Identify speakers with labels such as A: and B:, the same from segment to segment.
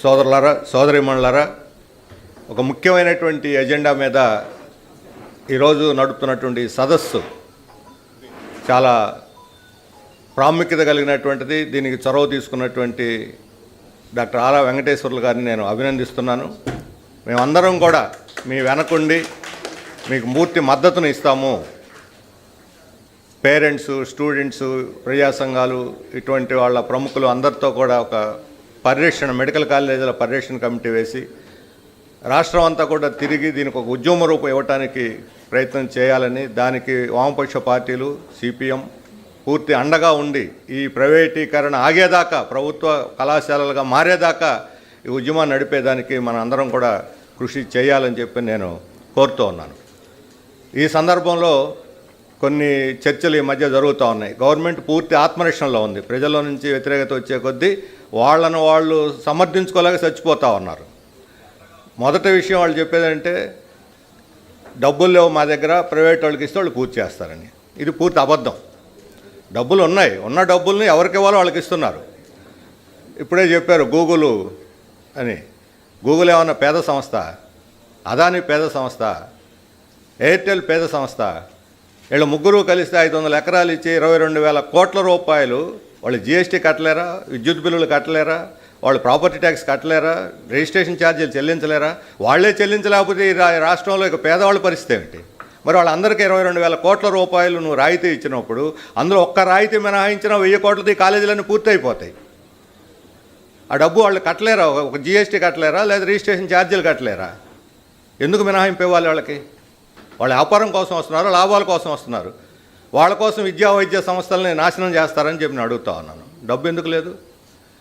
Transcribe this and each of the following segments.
A: సోదరులారా సోదరిమణులారా ఒక ముఖ్యమైనటువంటి ఎజెండా మీద ఈరోజు నడుపుతున్నటువంటి సదస్సు చాలా ప్రాముఖ్యత కలిగినటువంటిది. దీనికి చొరవ తీసుకున్నటువంటి డాక్టర్ ఆరా వెంకటేశ్వర్లు గారిని నేను అభినందిస్తున్నాను. మేమందరం కూడా మీ వెనకుండి మీకు పూర్తి మద్దతును ఇస్తాము. పేరెంట్స్ స్టూడెంట్స్ ప్రజా సంఘాలు ఇటువంటి వాళ్ళ ప్రముఖులు అందరితో కూడా ఒక పరిరక్షణ మెడికల్ కాలేజీల పరిరక్షణ కమిటీ వేసి రాష్ట్రం అంతా కూడా తిరిగి దీనికి ఒక ఉద్యమ రూపం ఇవ్వటానికి ప్రయత్నం చేయాలని దానికి వామపక్ష పార్టీలు సిపిఎం పూర్తి అండగా ఉండి ఈ ప్రైవేటీకరణ ఆగేదాకా ప్రభుత్వ కళాశాలలుగా మారేదాకా ఈ ఉద్యమాన్ని నడిపేదానికి మన అందరం కూడా కృషి చేయాలని చెప్పి నేను కోరుతూ ఉన్నాను. ఈ సందర్భంలో కొన్ని చర్చలు ఈ మధ్య జరుగుతూ ఉన్నాయి. గవర్నమెంట్ పూర్తి ఆత్మరక్షణలో ఉంది. ప్రజల నుంచి వ్యతిరేకత వచ్చే కొద్దీ వాళ్ళను వాళ్ళు సమర్థించుకోలేక చచ్చిపోతూ ఉన్నారు. మొదటి విషయం వాళ్ళు చెప్పేదంటే డబ్బులు లేవు మా దగ్గర ప్రైవేట్ వాళ్ళకి ఇస్తే వాళ్ళు పూర్తి చేస్తారని. ఇది పూర్తి అబద్ధం. డబ్బులు ఉన్నాయి. ఉన్న డబ్బుల్ని ఎవరికి ఇవ్వాలో వాళ్ళకి ఇస్తున్నారు. ఇప్పుడే చెప్పారు గూగుల్ అని. గూగుల్ ఏమన్నా పేద సంస్థ? అదాని పేద సంస్థ? ఎయిర్టెల్ పేద సంస్థ? వీళ్ళు ముగ్గురు కలిస్తే ఐదు వందల ఎకరాలు ఇచ్చి ఇరవై రెండు వేల కోట్ల రూపాయలు వాళ్ళు జిఎస్టీ కట్టలేరా? విద్యుత్ బిల్లులు కట్టలేరా? వాళ్ళు ప్రాపర్టీ ట్యాక్స్ కట్టలేరా? రిజిస్ట్రేషన్ ఛార్జీలు చెల్లించలేరా? వాళ్ళే చెల్లించలేకపోతే ఈ రాష్ట్రంలో ఇక పేదవాళ్ళ పరిస్థితి ఏమిటి? మరి వాళ్ళందరికీ ఇరవై రెండు వేల కోట్ల రూపాయలు నువ్వు రాయితీ ఇచ్చినప్పుడు అందులో ఒక్క రాయితీ మినహాయించిన వెయ్యి కోట్లది ఈ కాలేజీలన్నీ పూర్తయిపోతాయి. ఆ డబ్బు వాళ్ళు కట్టలేరా? ఒక- ఒక జిఎస్టీ కట్టలేరా? లేదా రిజిస్ట్రేషన్ ఛార్జీలు కట్టలేరా? ఎందుకు మినహాయింపు ఇవ్వాలి వాళ్ళకి? వాళ్ళ వ్యాపారం కోసం వస్తున్నారు లాభాల కోసం వస్తున్నారు. వాళ్ళ కోసం విద్యా వైద్య సంస్థలని నాశనం చేస్తారని చెప్పి నేను అడుగుతా ఉన్నాను. డబ్బు ఎందుకు లేదు?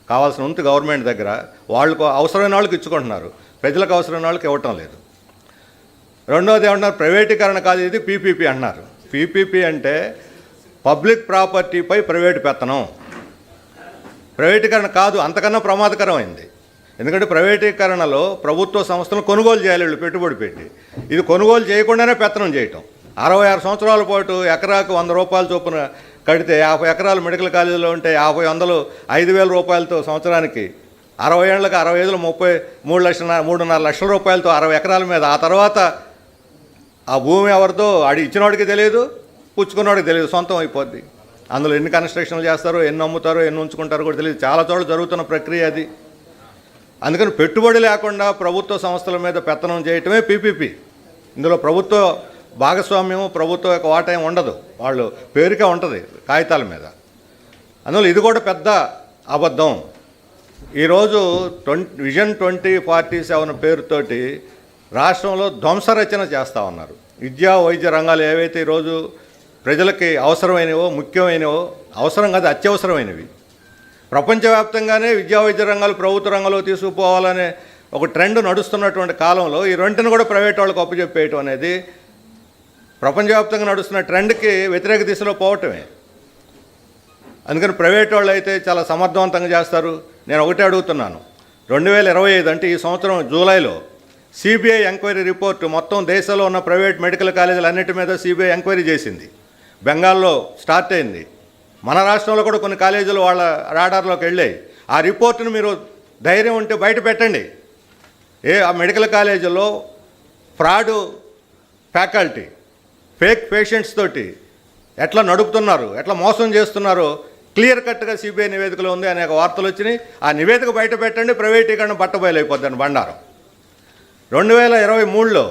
A: కావాల్సిన ఉంది గవర్నమెంట్ దగ్గర వాళ్ళకు అవసరమైన వాళ్ళకి ఇచ్చుకుంటున్నారు. ప్రజలకు అవసరమైన వాళ్ళకి ఇవ్వటం లేదు. రెండోది ఏమంటున్నారు? ప్రైవేటీకరణ కాదు ఇది పీపీపీ అంటున్నారు. పీపీపీ అంటే పబ్లిక్ ప్రాపర్టీపై ప్రైవేటు పెత్తనం. ప్రైవేటీకరణ కాదు అంతకన్నా ప్రమాదకరమైంది. ఎందుకంటే ప్రైవేటీకరణలో ప్రభుత్వ సంస్థలు కొనుగోలు చేయాలి వీళ్ళు పెట్టుబడి పెట్టి. ఇది కొనుగోలు చేయకుండానే పెత్తనం చేయటం. అరవై ఆరు సంవత్సరాల పాటు ఎకరాకు వంద రూపాయలు చొప్పున కడితే యాభై ఎకరాలు మెడికల్ కాలేజీలో ఉంటే యాభై వందలు ఐదు వేల రూపాయలతో సంవత్సరానికి అరవై ఏళ్ళకి అరవై ఐదులో ముప్పై మూడు లక్షల మూడున్నర లక్షల రూపాయలతో అరవై ఎకరాల మీద. ఆ తర్వాత ఆ భూమి ఎవరిదో అడి ఇచ్చినోడికి తెలియదు పుచ్చుకున్నవాడికి తెలియదు సొంతం అయిపోద్ది. అందులో ఎన్ని కన్స్ట్రక్షన్లు చేస్తారో ఎన్ని అమ్ముతారో ఎన్ని ఉంచుకుంటారో కూడా తెలియదు. చాలా చోట్ల జరుగుతున్న ప్రక్రియ అది. అందుకని పెట్టుబడి లేకుండా ప్రభుత్వ సంస్థల మీద పెత్తనం చేయటమే పీపీపీ. ఇందులో ప్రభుత్వ భాగస్వామ్యం ప్రభుత్వం యొక్క వాటా ఉండదు. వాళ్ళు పేరుకే ఉంటుంది కాగితాల మీద. అందువల్ల ఇది కూడా పెద్ద అబద్ధం. ఈరోజు twenty vision twenty forty seven పేరుతోటి రాష్ట్రంలో ధ్వంసరచన చేస్తూ ఉన్నారు. విద్యా వైద్య రంగాలు ఏవైతే ఈరోజు ప్రజలకి అవసరమైనవో ముఖ్యమైనవో అవసరం కాదు అత్యవసరమైనవి. ప్రపంచవ్యాప్తంగానే విద్యా వైద్య రంగాలు ప్రభుత్వ రంగంలో తీసుకుపోవాలనే ఒక ట్రెండ్ నడుస్తున్నటువంటి కాలంలో ఈ రెంటిని కూడా ప్రైవేట్ వాళ్ళకి అప్పచెప్పేయటం అనేది ప్రపంచవ్యాప్తంగా నడుస్తున్న ట్రెండ్కి వ్యతిరేక దిశలో పోవటమే. అందుకని ప్రైవేట్ వాళ్ళు అయితే చాలా సమర్థవంతంగా చేస్తారు. నేను ఒకటే అడుగుతున్నాను. రెండు వేల ఇరవై ఐదు అంటే ఈ సంవత్సరం జూలైలో సిబిఐ ఎంక్వైరీ రిపోర్ట్ మొత్తం దేశంలో ఉన్న ప్రైవేట్ మెడికల్ కాలేజీలు అన్నిటి మీద సిబిఐ ఎంక్వైరీ చేసింది. బెంగాల్లో స్టార్ట్ అయింది. మన రాష్ట్రంలో కూడా కొన్ని కాలేజీలు వాళ్ళ రాడార్లోకి వెళ్ళాయి. ఆ రిపోర్టును మీరు ధైర్యం ఉంటే బయట పెట్టండి. ఏ ఆ మెడికల్ కాలేజీలో ఫ్రాడ్ ఫ్యాకల్టీ ఫేక్ పేషెంట్స్ తోటి ఎట్లా నడుపుతున్నారు ఎట్లా మోసం చేస్తున్నారో క్లియర్ కట్గా సిబిఐ నివేదికలో ఉంది అనేక వార్తలు వచ్చినాయి. ఆ నివేదిక బయట పెట్టండి ప్రైవేటీకరణ బట్టబయలైపోద్దని బండారం. రెండు వేల ఇరవై మూడులో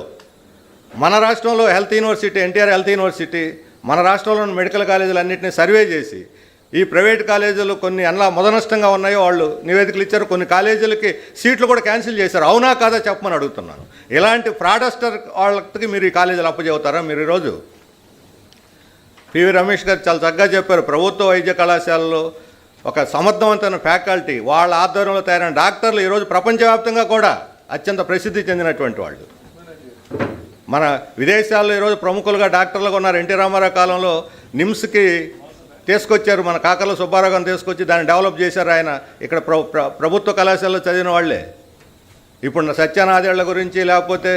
A: మన రాష్ట్రంలో health university NTR health university మన రాష్ట్రంలోని మెడికల్ కాలేజీలు అన్నింటినీ సర్వే చేసి ఈ ప్రైవేట్ కాలేజీలు కొన్ని ఎలా మొదనష్టంగా ఉన్నాయో వాళ్ళు నివేదికలు ఇచ్చారు. కొన్ని కాలేజీలకి సీట్లు కూడా క్యాన్సిల్ చేశారు. అవునా కాదా చెప్పమని అడుగుతున్నాను. ఇలాంటి ఫ్రాడస్టర్ వాళ్ళకి మీరు ఈ కాలేజీలు అప్పచెబుతారా మీరు ఈరోజు? పివి రమేష్ గారు చాలా చక్కగా చెప్పారు. ప్రభుత్వ వైద్య కళాశాలలో ఒక సమర్థవంతమైన ఫ్యాకల్టీ వాళ్ళ ఆధ్వర్యంలో తయారైన డాక్టర్లు ఈరోజు ప్రపంచవ్యాప్తంగా కూడా అత్యంత ప్రసిద్ధి చెందినటువంటి వాళ్ళు. మన విదేశాల్లో ఈరోజు ప్రముఖులుగా డాక్టర్లుగా ఉన్నారు. ఎన్టీ రామారావు కాలంలో నిమ్స్కి తీసుకొచ్చారు మన కాకర్ల సుబ్బారావు గారిని తీసుకొచ్చి దాన్ని డెవలప్ చేశారు ఆయన. ఇక్కడ ప్ర ప్రభుత్వ కళాశాలలో చదివిన వాళ్ళే. ఇప్పుడు సత్యనాదేళ్ళ గురించి లేకపోతే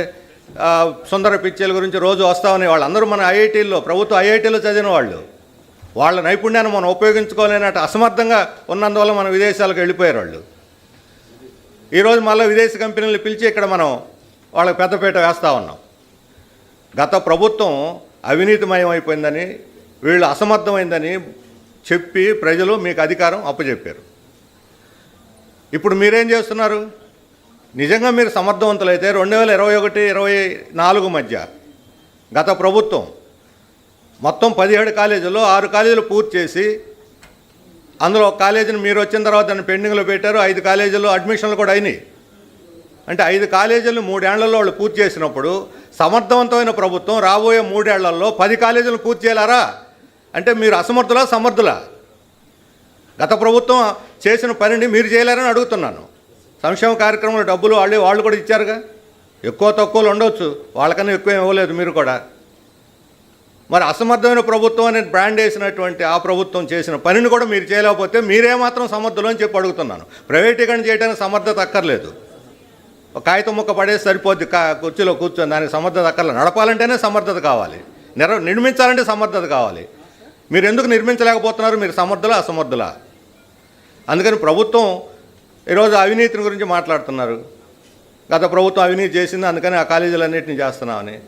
A: సుందర పిచ్చేల గురించి రోజు వస్తామని వాళ్ళందరూ మన ఐఐటీల్లో ప్రభుత్వ ఐఐటీలో చదివిన వాళ్ళు. వాళ్ళ నైపుణ్యాన్ని మనం ఉపయోగించుకోలేనట్టు అసమర్థంగా ఉన్నందువల్ల మన విదేశాలకు వెళ్ళిపోయారు వాళ్ళు. ఈరోజు మళ్ళీ విదేశీ కంపెనీలు పిలిచి ఇక్కడ మనం వాళ్ళకి పెద్దపీట వేస్తూ ఉన్నాం. గత ప్రభుత్వం అవినీతిమయం అయిపోయిందని వీళ్ళు అసమర్థమైందని చెప్పి ప్రజలు మీకు అధికారం అప్పచెప్పారు. ఇప్పుడు మీరేం చేస్తున్నారు? నిజంగా మీరు సమర్థవంతులైతే రెండు వేల ఇరవై ఒకటి ఇరవై నాలుగు మధ్య గత ప్రభుత్వం మొత్తం పదిహేడు కాలేజీల్లో ఆరు కాలేజీలు పూర్తి చేసి అందులో ఒక కాలేజీని మీరు వచ్చిన తర్వాత దాన్ని పెండింగ్లో పెట్టారు. ఐదు కాలేజీల్లో అడ్మిషన్లు కూడా అయినాయి. అంటే ఐదు కాలేజీలు మూడేళ్ళలో వాళ్ళు పూర్తి చేసినప్పుడు సమర్థవంతమైన ప్రభుత్వం రాబోయే మూడేళ్ళలో పది కాలేజీలు పూర్తి చేయాలరా? అంటే మీరు అసమర్థులా సమర్థులా? గత ప్రభుత్వం చేసిన పనిని మీరు చేయలేరని అడుగుతున్నాను. సంక్షేమ కార్యక్రమంలో డబ్బులు వాళ్ళు వాళ్ళు కూడా ఇచ్చారుగా? ఎక్కువ తక్కువలు ఉండొచ్చు. వాళ్ళకన్నా ఎక్కువ ఇవ్వలేదు మీరు కూడా. మరి అసమర్థమైన ప్రభుత్వం అనే బ్రాండ్ వేసినటువంటి ఆ ప్రభుత్వం చేసిన పనిని కూడా మీరు చేయలేకపోతే మీరేమాత్రం సమర్థులు అని చెప్పి అడుగుతున్నాను. ప్రైవేటీకరణ చేయడానికి సమర్థత అక్కర్లేదు. ఒక కాగితం ముక్క పడేసి సరిపోద్ది. కా కుర్చీలో కూర్చొని దానికి సమర్థత అక్కర్లేదు. నడపాలంటేనే సమర్థత కావాలి. నిర నిర్మించాలంటే సమర్థత కావాలి. మీరు ఎందుకు నిర్మించలేకపోతున్నారు? మీరు సమర్థులా అసమర్థులా? అందుకని ప్రభుత్వం ఈరోజు అవినీతిని గురించి మాట్లాడుతున్నారు. గత ప్రభుత్వం అవినీతి చేసింది అందుకని ఆ కాలేజీలన్నింటినీ చేస్తున్నామని.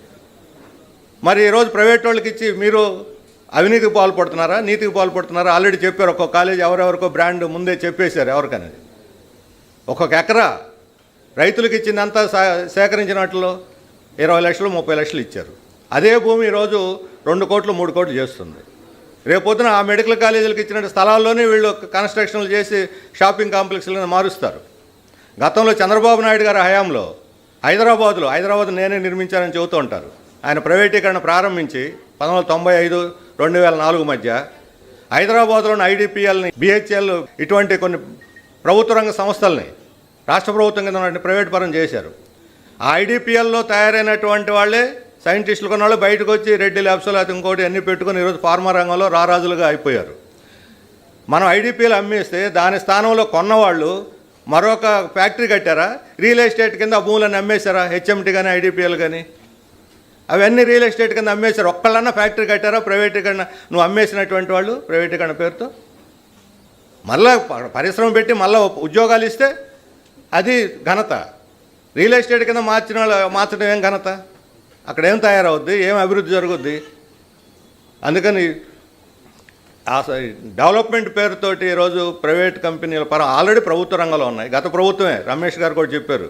A: మరి ఈరోజు ప్రైవేట్ వాళ్ళకి ఇచ్చి మీరు అవినీతికి పాల్పడుతున్నారా నీతికి పాల్పడుతున్నారా? ఆల్రెడీ చెప్పారు ఒక్కొక్క కాలేజ్ ఎవరెవరికో బ్రాండ్ ముందే చెప్పేశారు ఎవరికనేది ఒక్కొక్క ఎకరా రైతులకు ఇచ్చిందంతా సా- సేకరించినట్లు ఇరవై లక్షలు ముప్పై లక్షలు ఇచ్చారు. అదే భూమి ఈరోజు రెండు కోట్లు మూడు కోట్లు చేస్తుంది. రేపొద్దున ఆ మెడికల్ కాలేజీలకు ఇచ్చిన స్థలాల్లోనే వీళ్ళు కన్స్ట్రక్షన్లు చేసి షాపింగ్ కాంప్లెక్స్లను మారుస్తారు. గతంలో చంద్రబాబు నాయుడు గారి హయాంలో హైదరాబాద్లో హైదరాబాద్ నేనే నిర్మించానని చెబుతూ ఉంటారు. ఆయన ప్రైవేటీకరణ ప్రారంభించి పంతొమ్మిది వందల తొంభై ఐదు రెండు వేల నాలుగు మధ్య హైదరాబాద్లోని ఐడిపిఎల్ని బిహెచ్ఎల్ ఇటువంటి కొన్ని ప్రభుత్వ రంగ సంస్థల్ని రాష్ట్ర ప్రభుత్వం కింద ప్రైవేట్ పరం చేశారు. ఆ ఐడిపిఎల్లో తయారైనటువంటి వాళ్ళే సైంటిస్టులు కొన్నాళ్ళు బయటకు వచ్చి రెడ్డి ల్యాబ్స్ లేకపోతే ఇంకోటి అన్ని పెట్టుకొని ఈరోజు ఫార్మా రంగంలో రారాజులుగా అయిపోయారు. మనం ఐడిపిఎల్ అమ్మేస్తే దాని స్థానంలో కొన్నవాళ్ళు మరొక ఫ్యాక్టరీ కట్టారా? రియల్ ఎస్టేట్ కింద భూములను అమ్మేశారా? హెచ్ఎంటీ కానీ ఐడిపిఎల్ కానీ అవన్నీ రియల్ ఎస్టేట్ కింద అమ్మేశారు. ఒక్కళ్ళన్నా ఫ్యాక్టరీ కట్టారా? ప్రైవేటీకరణ నువ్వు అమ్మేసినటువంటి వాళ్ళు ప్రైవేటీకరణ పేరుతో? మళ్ళా పరిశ్రమ పెట్టి మళ్ళీ ఉద్యోగాలు ఇస్తే అది ఘనత. రియల్ ఎస్టేట్ కింద మార్చిన వాళ్ళు మార్చడం ఏం ఘనత? అక్కడ ఏం తయారవుద్ది? ఏం అభివృద్ధి జరుగుద్ది? అందుకని ఆ స- డెవలప్మెంట్ పేరుతోటి ఈరోజు ప్రైవేట్ కంపెనీల పరం ఆల్రెడీ ప్రభుత్వ రంగంలో ఉన్నాయి. గత ప్రభుత్వమే రమేష్ గారు కూడా చెప్పారు.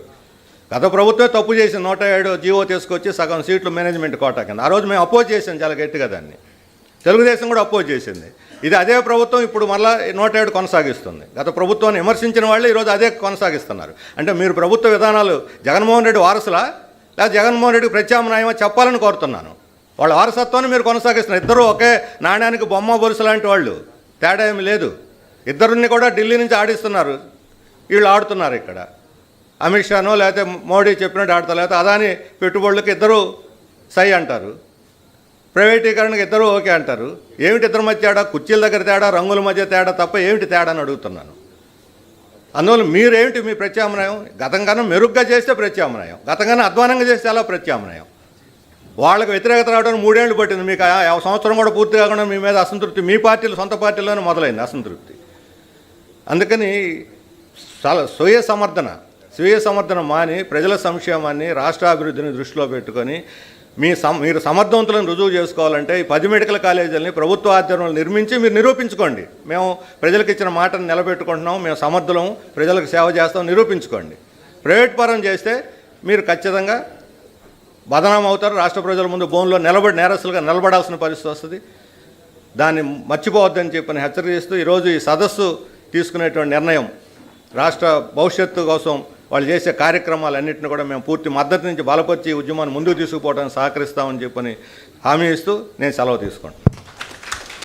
A: గత ప్రభుత్వమే తప్పు చేసి నూట ఏడు జీవో తీసుకొచ్చి సగం సీట్లు మేనేజ్మెంట్ కోటా కింద. ఆ రోజు మేము అపోజ్ చేసాం చాలా గట్టిగా దాన్ని. తెలుగుదేశం కూడా అపోజ్ చేసింది. ఇది అదే ప్రభుత్వం ఇప్పుడు మళ్ళీ నూట ఏడు కొనసాగిస్తుంది. గత ప్రభుత్వాన్ని విమర్శించిన వాళ్ళు ఈరోజు అదే కొనసాగిస్తున్నారు. అంటే మీరు ప్రభుత్వ విధానాలు జగన్మోహన్ రెడ్డి వారసులా? లేదా జగన్మోహన్ రెడ్డికి ప్రత్యామ్నాయమో చెప్పాలని కోరుతున్నాను. వాళ్ళ వారసత్వాన్ని మీరు కొనసాగిస్తున్నారు. ఇద్దరు ఒకే నాణ్యానికి బొమ్మ బొరుసు లాంటి వాళ్ళు. తేడా ఏమి లేదు. ఇద్దరిని కూడా ఢిల్లీ నుంచి ఆడిస్తున్నారు. వీళ్ళు ఆడుతున్నారు ఇక్కడ. అమిత్ షానో లేకపోతే మోడీ చెప్పినట్టు ఆడతారు. లేకపోతే అదాని పెట్టుబడులకు ఇద్దరు సై అంటారు. ప్రైవేటీకరణకు ఇద్దరు ఓకే అంటారు. ఏమిటి ఇద్దరు మధ్య తేడా? కుర్చీల దగ్గర తేడా రంగుల మధ్య తేడా తప్ప ఏమిటి తేడా అని అడుగుతున్నాను. అందువల్ల మీరేమిటి మీ ప్రత్యామ్నాయం? గతం మెరుగ్గా చేస్తే ప్రత్యామ్నాయం. గతంగానే అధ్వానంగా చేస్తే అలా ప్రత్యామ్నాయం? వాళ్ళకి వ్యతిరేకత రావడానికి మూడేళ్ళు పట్టింది. మీకు సంవత్సరం కూడా పూర్తి కాకుండా మీ మీద అసంతృప్తి మీ పార్టీలు సొంత పార్టీలోనే మొదలైంది అసంతృప్తి. అందుకని స్వీయ సమర్థన స్వీయ సమర్థన మాని ప్రజల సంక్షేమాన్ని రాష్ట్ర అభివృద్ధిని దృష్టిలో పెట్టుకొని మీ సమ మీరు సమర్థవంతులను రుజువు చేసుకోవాలంటే ఈ పది మెడికల్ కాలేజీలని ప్రభుత్వ ఆధ్వర్యంలో నిర్మించి మీరు నిరూపించుకోండి. మేము ప్రజలకు ఇచ్చిన మాటను నిలబెట్టుకుంటున్నాం మేము సమర్థులం ప్రజలకు సేవ చేస్తాం నిరూపించుకోండి. ప్రైవేట్ పరం చేస్తే మీరు ఖచ్చితంగా బదనాం అవుతారు రాష్ట్ర ప్రజల ముందు బోన్లో నిలబడి నేరస్తులుగా నిలబడాల్సిన పరిస్థితి వస్తుంది. దాన్ని మర్చిపోవద్దని చెప్పని హెచ్చరిస్తూ ఈరోజు ఈ సదస్సు తీసుకునేటువంటి నిర్ణయం రాష్ట్ర భవిష్యత్తు కోసం వాళ్ళు చేసే కార్యక్రమాలన్నింటిని కూడా మేము పూర్తి మద్దతు నుంచి బలపరిచి ఉద్యమాన్ని ముందుకు తీసుకుపోవడానికి సహకరిస్తామని చెప్పని హామీ ఇస్తూ నేను సెలవు తీసుకుంటాను